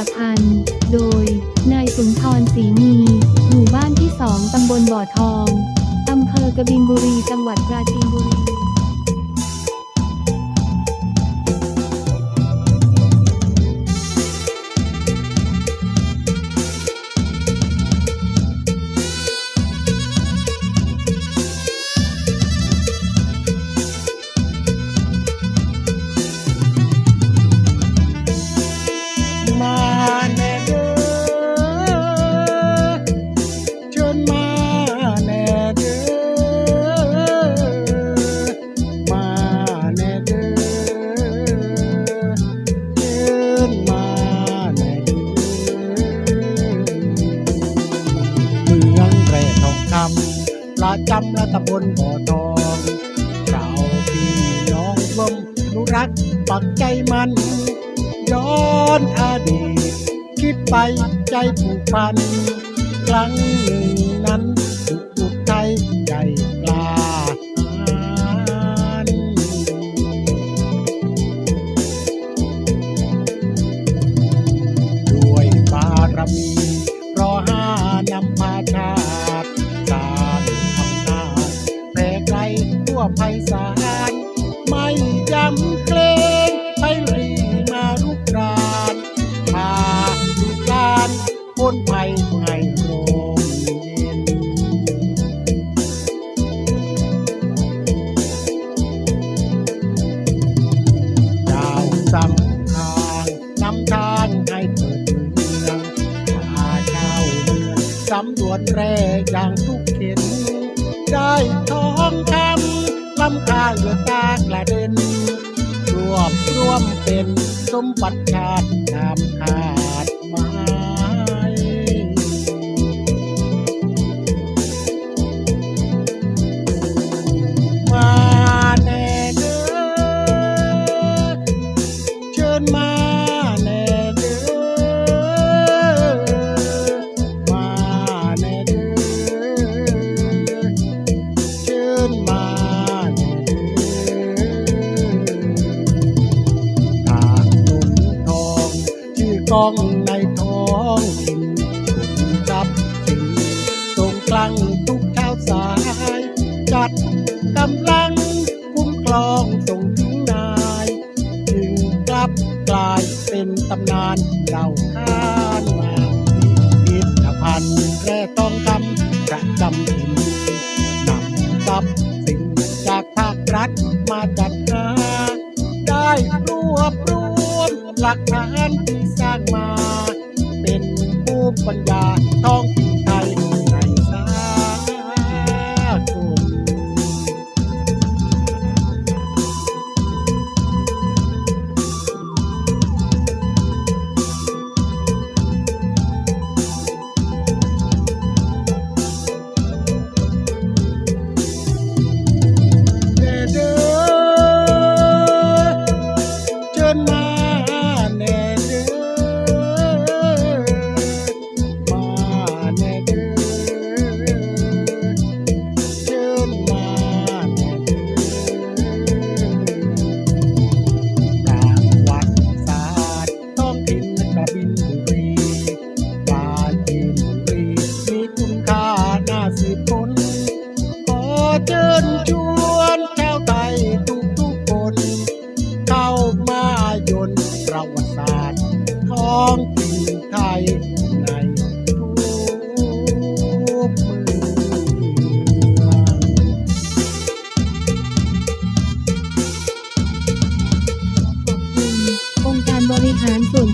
ระพันธ์ โดย นายสุนทรศรีมี หมู่บ้านที่สองตำบลบ่อทอง อำเภอกบินบุรี จังหวัดปราจีนบุรีมา ลาจำและตำบลบ่อทองเราพี่น้องร่วมนุรักษ์ปักใจมัน ย้อนอดีตคิดไปใจผูกพันครั้งำรวจแร่อย่างทุกเข็น ได้ทองคำลำค่าเหลือตากระเด็น รวบรวมเป็นสมบัติชาติตามขาดมา ชื่อกองในท้องถิ่นจับสิ่งทรงกลังทุกเช้าสาย จัดกำลังคุ้มครองส่งถึงนายจึงกลับกลายเป็นตำนานเล่าค้านมาพิพิธภัณฑ์แร่ทองคำประจำถิ่นนำทรัพย์สิ่งจากภาครัฐมาจัดหาได้รวบรวมหลักฐานางมา เป็นภูมิปัญญาท้อง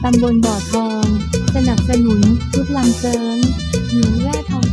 ตำบลบ่อทอง สนับสนุนชุดลำเซิงหนูแร่ทอง